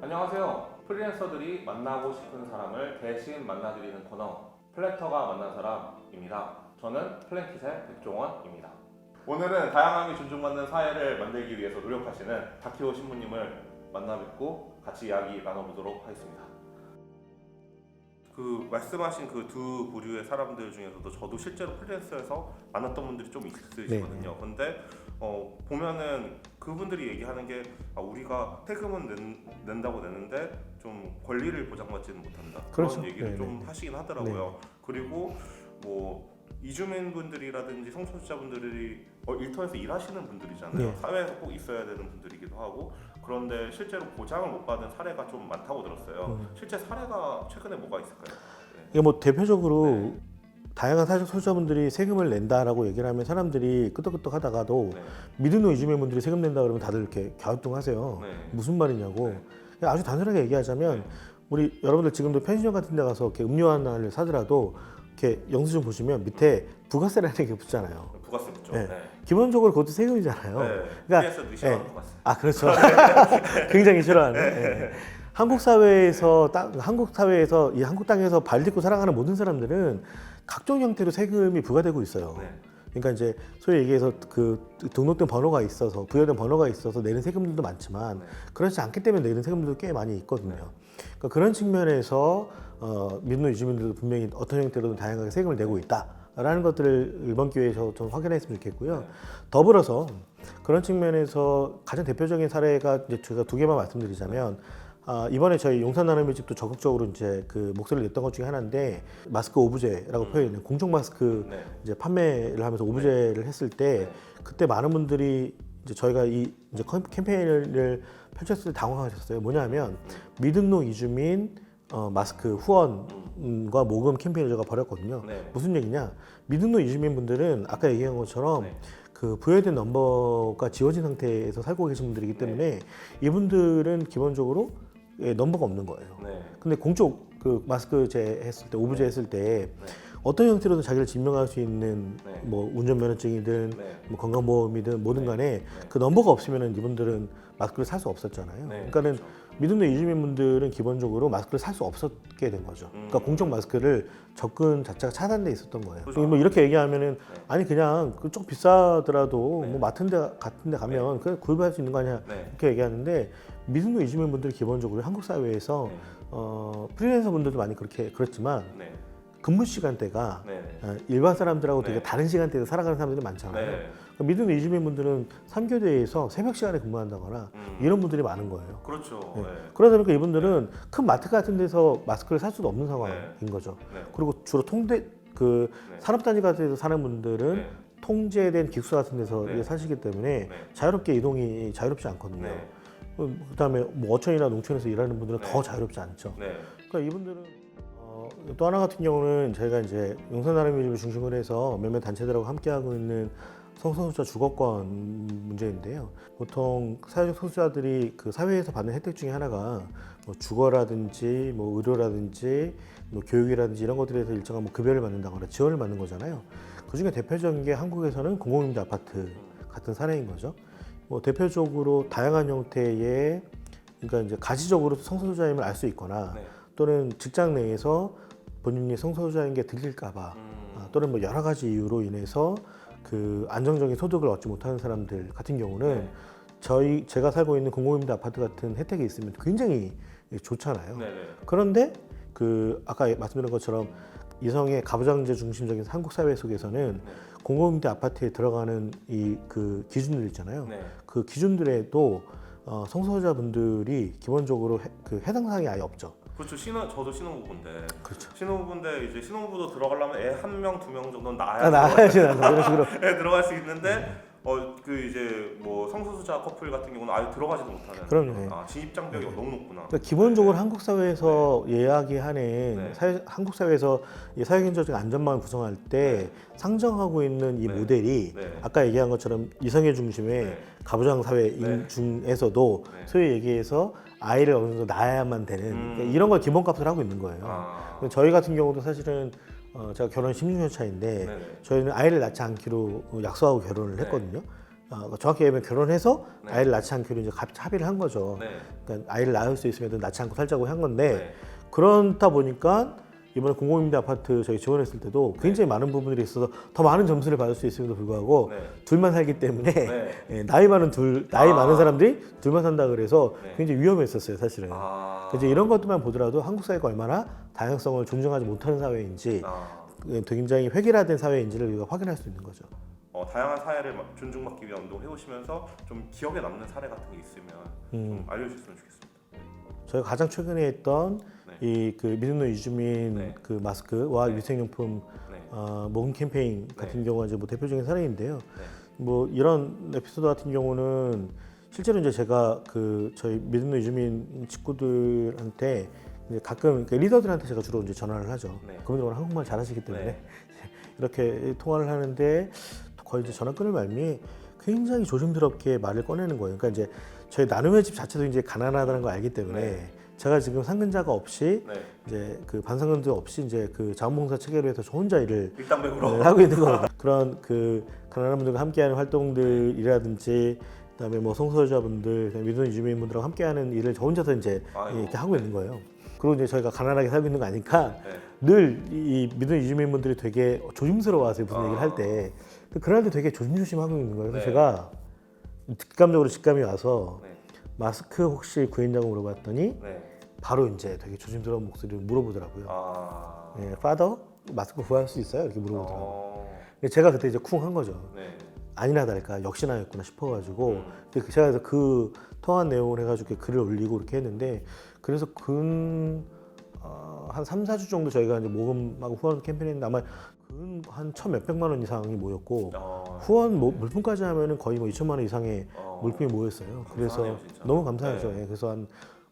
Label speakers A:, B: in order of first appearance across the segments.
A: 안녕하세요. 프리랜서들이 만나고 싶은 사람을 대신 만나드리는 코너 플래터가 만난 사람입니다. 저는 플랜킷의 백종원입니다. 오늘은 다양함이 존중받는 사회를 만들기 위해서 노력하시는 다키오 신부님을 만나 뵙고 같이 이야기 나눠보도록 하겠습니다. 그 말씀하신 그 두 부류의 사람들 중에서도 저도 실제로 프리랜서에서 만났던 분들이 좀 있으시거든요. 근데 어, 보면은 그분들이 얘기하는 게 아, 우리가 세금은 낸, 낸다고 내는데 좀 권리를 보장받지는 못한다
B: 그렇죠.
A: 그런 얘기를
B: 네네.
A: 좀 하시긴 하더라고요. 그리고 뭐 이주민 분들이라든지 성소수자분들이 어, 일터에서 일하시는 분들이잖아요.
B: 네.
A: 사회에서 꼭 있어야 되는 분들이기도 하고 그런데 실제로 보장을 못 받은 사례가 좀 많다고 들었어요.
B: 음.
A: 실제 사례가 최근에 뭐가 있을까요? 네.
B: 이게 뭐 대표적으로
A: 네.
B: 다양한 사회적 소수자분들이 세금을 낸다라고 얘기를 하면 사람들이 끄덕끄덕 하다가도
A: 네.
B: 미드노 이주민 분들이 세금 낸다 그러면 다들 이렇게 갸우뚱하세요.
A: 네.
B: 무슨 말이냐고.
A: 네.
B: 아주 단순하게 얘기하자면 우리 여러분들 지금도 편의점 같은 데 가서 이렇게 음료 하나를 사더라도 이렇게 영수증 보시면 밑에 부가세라는 게 붙잖아요.
A: 부가세 붙죠.
B: 네.
A: 네.
B: 기본적으로 그것도 세금이잖아요.
A: 네.
B: 그러니까-
A: 그래서
B: 네.
A: 부가세.
B: 아 그렇죠. 굉장히 싫어하는. 예. 한국 사회에서 땅- 한국 사회에서 이 한국 땅에서 발 딛고 살아가는 모든 사람들은 각종 형태로 세금이 부과되고 있어요.
A: 네.
B: 그러니까 이제 소위 얘기해서 그 등록된 번호가 있어서 부여된 번호가 있어서 내는 세금들도 많지만
A: 네.
B: 그렇지 않기 때문에 내는 세금들도 꽤 많이 있거든요. 그러니까 그런 측면에서 어, 민노 유주민들도 분명히 어떤 형태로든 다양하게 세금을 내고 있다라는 것들을 이번 기회에서 좀 확인했으면 좋겠고요.
A: 네.
B: 더불어서 그런 측면에서 가장 대표적인 사례가 이제 제가 두 개만 말씀드리자면 아, 이번에 저희 용산 나눔의 집도 적극적으로 이제 그 목소리를 냈던 것 중에 하나인데 마스크 오브제라고
A: 음.
B: 표현해요. 공적 마스크
A: 네.
B: 이제 판매를 하면서 오브제를 했을 때
A: 네.
B: 그때 많은 분들이 이제 저희가 이 이제 캠- 캠페인을 펼쳤을 때 당황하셨어요. 뭐냐면 미등록 이주민 어, 마스크 후원과 모금 캠페인을 제가 벌였거든요.
A: 네.
B: 무슨 얘기냐? 미등록 이주민 분들은 아까 얘기한 것처럼
A: 네.
B: 그 부여된 넘버가 지워진 상태에서 살고 계신 분들이기
A: 네.
B: 때문에 이분들은 기본적으로 예, 넘버가 없는 거예요.
A: 네.
B: 근데 공적 그 마스크 제 했을 때 오브제 했을 때
A: 네.
B: 어떤 형태로든 자기를 증명할 수 있는
A: 네.
B: 뭐 운전면허증이든
A: 네.
B: 뭐 건강보험이든 뭐든
A: 네.
B: 간에
A: 네.
B: 그 넘버가 없으면은 이분들은 마스크를 살 수 없었잖아요.
A: 네.
B: 그러니까는
A: 그렇죠.
B: 믿음도 이주민 분들은 기본적으로 마스크를 살 수 없었게 된 거죠.
A: 음.
B: 그러니까 공적 마스크를 접근 자체가 차단돼 있었던 거예요.
A: 그죠.
B: 뭐 이렇게 얘기하면은
A: 네.
B: 아니 그냥 그쪽 비싸더라도
A: 네.
B: 뭐 마트인데 같은데 가면 그냥 구입할 수 있는 거 아니야
A: 네.
B: 이렇게 얘기하는데 믿음도 이주민 분들 기본적으로 한국 사회에서
A: 네.
B: 어, 프리랜서 분들도 많이 그렇게 그렇지만
A: 네.
B: 근무 시간대가
A: 네. 네.
B: 어, 일반 사람들하고
A: 네.
B: 되게 다른 시간대에서 살아가는 사람들이 많잖아요.
A: 네.
B: 그러니까 이주민 분들은 3교대에서 새벽 시간에 근무한다거나
A: 음.
B: 이런 분들이 많은 거예요.
A: 그렇죠.
B: 네.
A: 네.
B: 그러다 보니까 이분들은 큰 마트 같은 데서 마스크를 살 수도 없는 상황인 거죠.
A: 네.
B: 그리고 주로 통대 그
A: 네.
B: 산업 단지 같은 데서 사는 분들은
A: 네.
B: 통제된 기숙사 같은 데서
A: 네.
B: 사시기 때문에
A: 네.
B: 자유롭게 이동이 자유롭지 않거든요.
A: 네.
B: 그 그다음에 뭐 어촌이나 농촌에서 일하는 분들은
A: 네.
B: 더 자유롭지 않죠.
A: 네.
B: 그러니까 이분들은 어, 또 하나 같은 경우는 저희가 이제 용산 나눔일을 중심으로 해서 몇몇 단체들하고 함께 하고 있는 성소수자 주거권 문제인데요. 보통 사회적 소수자들이 그 사회에서 받는 혜택 중에 하나가 뭐 주거라든지 뭐 의료라든지 뭐 교육이라든지 이런 것들에 대해서 일정한 뭐 급여를 받는다거나 지원을 받는 거잖아요. 그 중에 대표적인 게 한국에서는 공공임대 아파트 같은 사례인 거죠. 뭐 대표적으로 다양한 형태의 그러니까 이제 가시적으로 성소수자임을 알 수 있거나
A: 네.
B: 또는 직장 내에서 본인이 성소수자인 게 들릴까봐
A: 음.
B: 아, 또는 뭐 여러 가지 이유로 인해서 그 안정적인 소득을 얻지 못하는 사람들 같은 경우는
A: 네.
B: 저희 제가 살고 있는 공공임대 아파트 같은 혜택이 있으면 굉장히 좋잖아요.
A: 네. 네.
B: 그런데 그 아까 말씀드린 것처럼 이성의 가부장제 중심적인 한국 사회 속에서는
A: 네.
B: 공공임대 아파트에 들어가는 이 그 기준들 있잖아요.
A: 네.
B: 그 기준들에도 어, 성소수자분들이 기본적으로 해, 그 해당 사항이 아예 없죠.
A: 그렇죠. 신혼 저도 신혼부부인데
B: 그렇죠.
A: 신혼부부인데 이제 신혼부도 들어가려면 애 한 명 두 명 정도 는 낳아야
B: 아, 나가야지 나가 이런 식으로.
A: 애 들어갈 수 있는데 어 그 이제 뭐 성소수자 커플 같은 경우는 아예 들어가지도 못하는.
B: 그럼요.
A: 아 진입 장벽이 너무 높구나.
B: 그러니까 기본적으로 한국 사회에서 이야기하는
A: 네.
B: 사회, 한국 사회에서 이 사회경제적 안전망을 구성할 때 상정하고 있는 이
A: 네.
B: 모델이
A: 네.
B: 아까 얘기한 것처럼 이성의 중심의
A: 네.
B: 가부장 사회 인
A: 네.
B: 중에서도
A: 네.
B: 소위 얘기해서 아이를 어느 정도 낳아야만 되는
A: 음.
B: 그러니까 이런 걸 기본값을 하고 있는 거예요.
A: 아.
B: 저희 같은 경우도 사실은 어, 제가 결혼 16년 차인데
A: 네네.
B: 저희는 아이를 낳지 않기로 약속하고 결혼을
A: 네.
B: 했거든요. 어, 정확히 얘기하면 결혼해서
A: 네.
B: 아이를 낳지 않기로 이제 합- 합의를 한 거죠.
A: 네.
B: 그러니까 아이를 낳을 수 있으면 낳지 않고 살자고 한 건데
A: 네.
B: 그렇다 보니까 이번에 공공임대 아파트 저희 지원했을 때도 굉장히 많은 부분들이 있어서 더 많은 점수를 받을 수 있음에도 불구하고
A: 네.
B: 둘만 살기 때문에
A: 네.
B: 예, 나이 많은 둘 나이
A: 아.
B: 많은 사람들이 둘만 산다 그래서
A: 네.
B: 굉장히 위험했었어요 사실은.
A: 아.
B: 이제 이런 것들만 보더라도 한국 사회가 얼마나 다양성을 존중하지 못하는 사회인지
A: 아.
B: 예, 굉장히 획일화된 사회인지를 우리가 확인할 수 있는 거죠.
A: 어, 다양한 사회를 막 존중받기 위한 운동을 해오시면서 좀 기억에 남는 사례 같은 게 있으면
B: 음.
A: 좀 알려주셨으면 좋겠습니다.
B: 저희가 가장 최근에 했던
A: 네.
B: 이그 믿음의 이주민
A: 네.
B: 그 마스크와
A: 네.
B: 위생용품
A: 네.
B: 어, 모금 캠페인 같은 경우가 이제 뭐 대표적인 사례인데요.
A: 네.
B: 뭐 이런 에피소드 같은 경우는 실제로 이제 제가 그 저희 믿음의 이주민 친구들한테 이제 가끔 그 리더들한테 제가 주로 이제 전화를 하죠.
A: 네.
B: 그분들 워낙 한국말 잘하시기 때문에
A: 네.
B: 이렇게 통화를 하는데 거의 이제 전화 끊을 말미 굉장히 조심스럽게 말을 꺼내는 거예요. 그러니까 이제 저희 나눔의 집 자체도 이제 가난하다는 걸 알기 때문에
A: 네.
B: 제가 지금 상근자가 없이
A: 네.
B: 이제 그 반상근도 없이 이제 그 자원봉사 체계로 해서 저 혼자 일을
A: 일당백으로.
B: 네, 하고 있는 거거든요. 그런 그 가난한 분들과 함께하는 활동들이라든지 그다음에 뭐 성소유자분들, 믿음의 주민분들하고 함께하는 일을 저 혼자서 이제
A: 아이고.
B: 이렇게 하고 있는 거예요. 그리고 이제 저희가 가난하게 살고 있는 거 아니까
A: 네.
B: 늘이 믿음의 주민분들이 되게 조심스러워하세요 무슨
A: 아.
B: 얘기를 할 때. 그럴 때 되게 조심조심 하고 있는 거예요. 그래서
A: 네.
B: 제가 직감적으로 직감이 와서
A: 네.
B: 마스크 혹시 구인다고 물어봤더니
A: 네.
B: 바로 이제 되게 조심스러운 목소리로 물어보더라고요.
A: 아.
B: 예, 파더 마스크 구할 수 있어요? 이렇게 물어보더라고요.
A: 어.
B: 근데 제가 그때 이제 쿵 한 거죠.
A: 네.
B: 아니나 다를까 역시나였구나 싶어가지고
A: 음.
B: 근데 그- 제가 그래서 그 통한 내용을 해가지고 이렇게 글을 올리고 이렇게 했는데 그래서 근 어, 한 3, 4주 정도 저희가 이제 모금하고 후원 캠페인했는데 아마 근한 천 몇백만 원 이상이 모였고
A: 어.
B: 후원 뭐 물품까지 하면은 거의 뭐 2천만 원 이상의
A: 어.
B: 물품이 모였어요. 그래서
A: 감사하네요, 진짜.
B: 너무 감사하죠.
A: 네.
B: 예, 그래서 한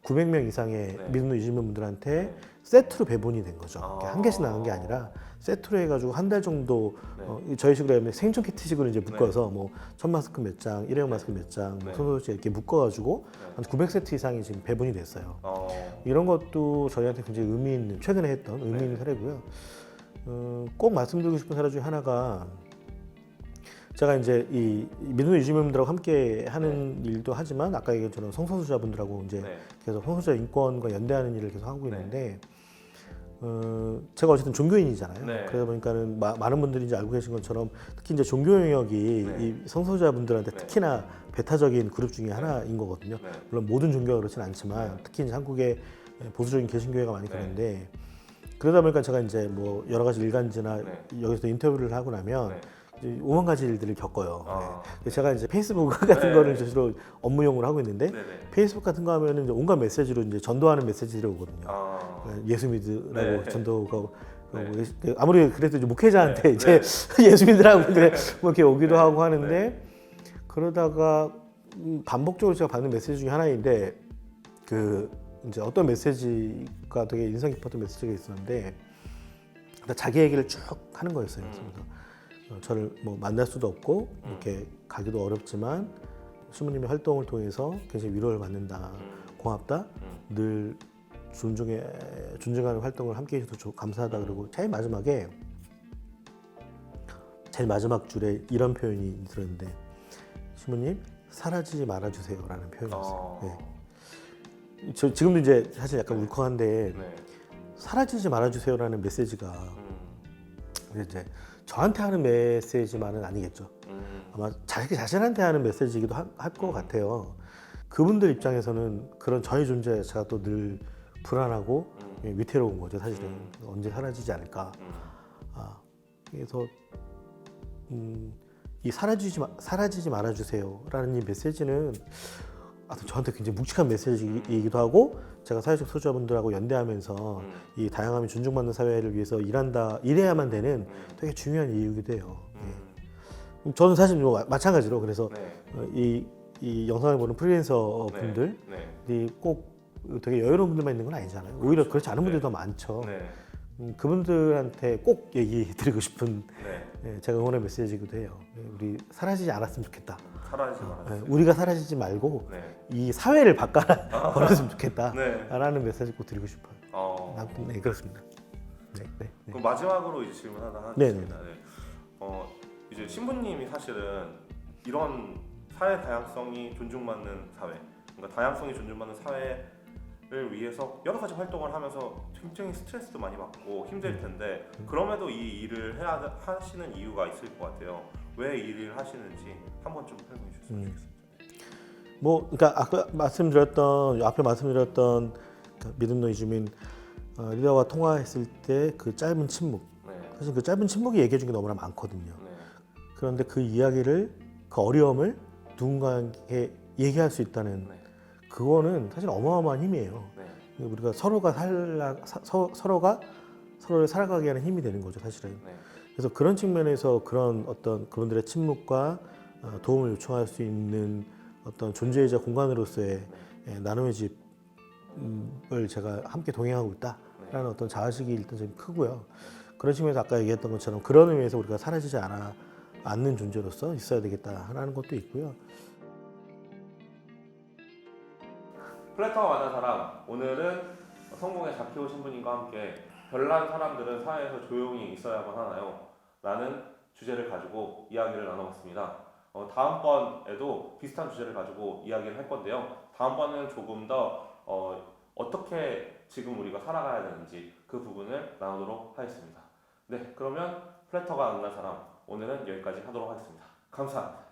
B: 900명 이상의
A: 네.
B: 믿음의 유지민 분들한테
A: 네.
B: 세트로 배분이 된 거죠.
A: 아.
B: 이렇게 한 개씩 나간 게 아니라 세트로 해가지고 한 달 정도
A: 네.
B: 어, 이 저희 식으로 하면 생존 키트식으로 이제 묶어서 뭐 천 마스크 몇 장, 일회용 마스크 몇 장, 뭐
A: 네.
B: 손소독제 이렇게 묶어가지고
A: 네.
B: 한 900세트 이상이 지금 배분이 됐어요.
A: 어.
B: 이런 것도 저희한테 굉장히 의미 있는 최근에 했던 의미 있는
A: 네.
B: 사례고요. 어, 꼭 말씀드리고 싶은 사례 중에 하나가 제가 이제 이 믿음의 유지민들하고 함께 하는 일도 하지만 아까 얘기한 것처럼 성소수자분들하고 이제
A: 네.
B: 계속 성소수자 인권과 연대하는 일을 계속 하고
A: 네.
B: 있는데 어, 제가 어쨌든 종교인이잖아요.
A: 네.
B: 그러다 보니까는 마- 많은 분들이 이제 알고 계신 것처럼 특히 이제 종교 영역이
A: 네.
B: 이 성소수자분들한테
A: 네.
B: 특히나 배타적인 그룹 중에 하나인 거거든요.
A: 네.
B: 물론 모든 종교가 그렇진 않지만 특히 이제 한국의 보수적인 개신교회가 많이
A: 네.
B: 그런데 그러다 보니까 제가 이제 뭐 여러 가지 일간지나
A: 네.
B: 여기서 인터뷰를 하고 나면
A: 네.
B: 오만 가지 일들을 겪어요.
A: 아.
B: 네. 제가 이제 페이스북 같은
A: 네.
B: 거를 주로 업무용으로 하고 있는데
A: 네네.
B: 페이스북 같은 거 하면은 이제 온갖 메시지로 이제 전도하는 메시지들이 오거든요.
A: 아.
B: 예수 믿으라고
A: 네.
B: 전도가
A: 네.
B: 그 아무리 그래도 이제 목회자한테
A: 네.
B: 이제 예수 믿으라고 그래 뭐 이렇게 오기도
A: 네.
B: 하고 하는데 그러다가 음, 반복적으로 제가 받는 메시지 중에 하나인데 그 이제 어떤 메시지가 되게 인상 깊었던 메시지가 있었는데 그러니까 자기 얘기를 쭉 하는 거였어요.
A: 음.
B: 그래서 어, 저를 뭐 만날 수도 없고
A: 음.
B: 이렇게 가기도 어렵지만 신부님의 활동을 통해서 굉장히 위로를 받는다.
A: 음.
B: 고맙다.
A: 음.
B: 늘 존중해 존중하는 활동을 함께 해줘서 조- 감사하다 그러고 제일 마지막에 제일 마지막 줄에 이런 표현이 들었는데 신부님 사라지지 말아주세요라는 표현이었어요.
A: 어.
B: 네. 저 지금도 이제 사실 약간 울컥한데
A: 네.
B: 사라지지 말아주세요라는 메시지가
A: 음.
B: 이제 저한테 하는 메시지만은 아니겠죠.
A: 음.
B: 아마 자기 자신한테 하는 메시지이기도 할 것 같아요. 그분들 입장에서는 그런 저의 존재 자체가 또 늘 불안하고
A: 음.
B: 예, 위태로운 거죠. 사실은
A: 음.
B: 언제 사라지지 않을까.
A: 음.
B: 아, 그래서 음, 이 사라지지 마, 사라지지 말아주세요라는 이 메시지는 아무튼 저한테 굉장히 묵직한 메시지이기도 하고 제가 사회적 소수자분들하고 연대하면서
A: 음.
B: 이 다양함이 존중받는 사회를 위해서 일한다 일해야만 되는
A: 음.
B: 되게 중요한 이유이기도 해요.
A: 음.
B: 예. 저는 사실 뭐 마- 마찬가지로 그래서
A: 네.
B: 어, 이, 이 영상을 보는 프리랜서
A: 네.
B: 분들이
A: 네.
B: 꼭 되게 여유로운 분들만 있는 건 아니잖아요. 오히려 그렇지 않은. 더 많죠.
A: 네.
B: 음, 그분들한테 꼭 얘기 드리고 싶은
A: 네.
B: 예, 제가 응원의 메시지이기도 해요. 예, 우리 사라지지 않았으면 좋겠다.
A: 사라지지
B: 예,
A: 말아주세요.
B: 우리가 사라지지 말고
A: 네.
B: 이 사회를 바꿔라 버렸으면 좋겠다.
A: 네.
B: 라는 메시지 꼭 드리고 싶어요.
A: 어.
B: 네 그렇습니다. 네, 네, 네.
A: 그럼 마지막으로 이제 질문 하나
B: 네,
A: 하겠습니다. 네. 어 이제 신부님이 사실은 이런 사회 다양성이 존중받는 사회, 그러니까 다양성이 존중받는 사회 를 위해서 여러 가지 활동을 하면서 굉장히 스트레스도 많이 받고 힘들 텐데 그럼에도 이 일을 해야 하시는 이유가 있을 것 같아요. 왜 이 일을 하시는지 한번 좀 설명해 주셨으면
B: 음.
A: 좋겠습니다.
B: 뭐 그러니까 아까 말씀드렸던 앞에 말씀드렸던 그 믿음 노이즈민 어, 리더와 통화했을 때 그 짧은 침묵
A: 네,
B: 사실 그 짧은 침묵이 얘기해 준 게 너무나 많거든요.
A: 네,
B: 그런데 그 이야기를 그 어려움을 누군가에게 얘기할 수 있다는
A: 네,
B: 그거는 사실 어마어마한 힘이에요.
A: 네,
B: 우리가 서로가 살라 사- 서, 서로가 서로를 살아가게 하는 힘이 되는 거죠, 사실은.
A: 네,
B: 그래서 그런 측면에서 그런 어떤 그분들의 침묵과 어, 도움을 요청할 수 있는 어떤 존재이자 공간으로서의
A: 네.
B: 예, 나눔의 집을 제가 함께 동행하고 있다라는 어떤 자아식이 일단 좀 크고요. 그런 측면에서 아까 얘기했던 것처럼 그런 의미에서 우리가 사라지지 않아 않는 존재로서 있어야 되겠다라는 것도 있고요.
A: 플래터가 만난 사람 오늘은 성공의 자키오 신부님과 함께 별난 사람들은 사회에서 조용히 있어야만 하나요? 라는 주제를 가지고 이야기를 나눠봤습니다. 어, 다음번에도 비슷한 주제를 가지고 이야기를 할 건데요. 다음번은 조금 더 어, 어떻게 지금 우리가 살아가야 되는지 그 부분을 나누도록 하겠습니다. 네, 그러면 플래터가 만난 사람 오늘은 여기까지 하도록 하겠습니다. 감사합니다.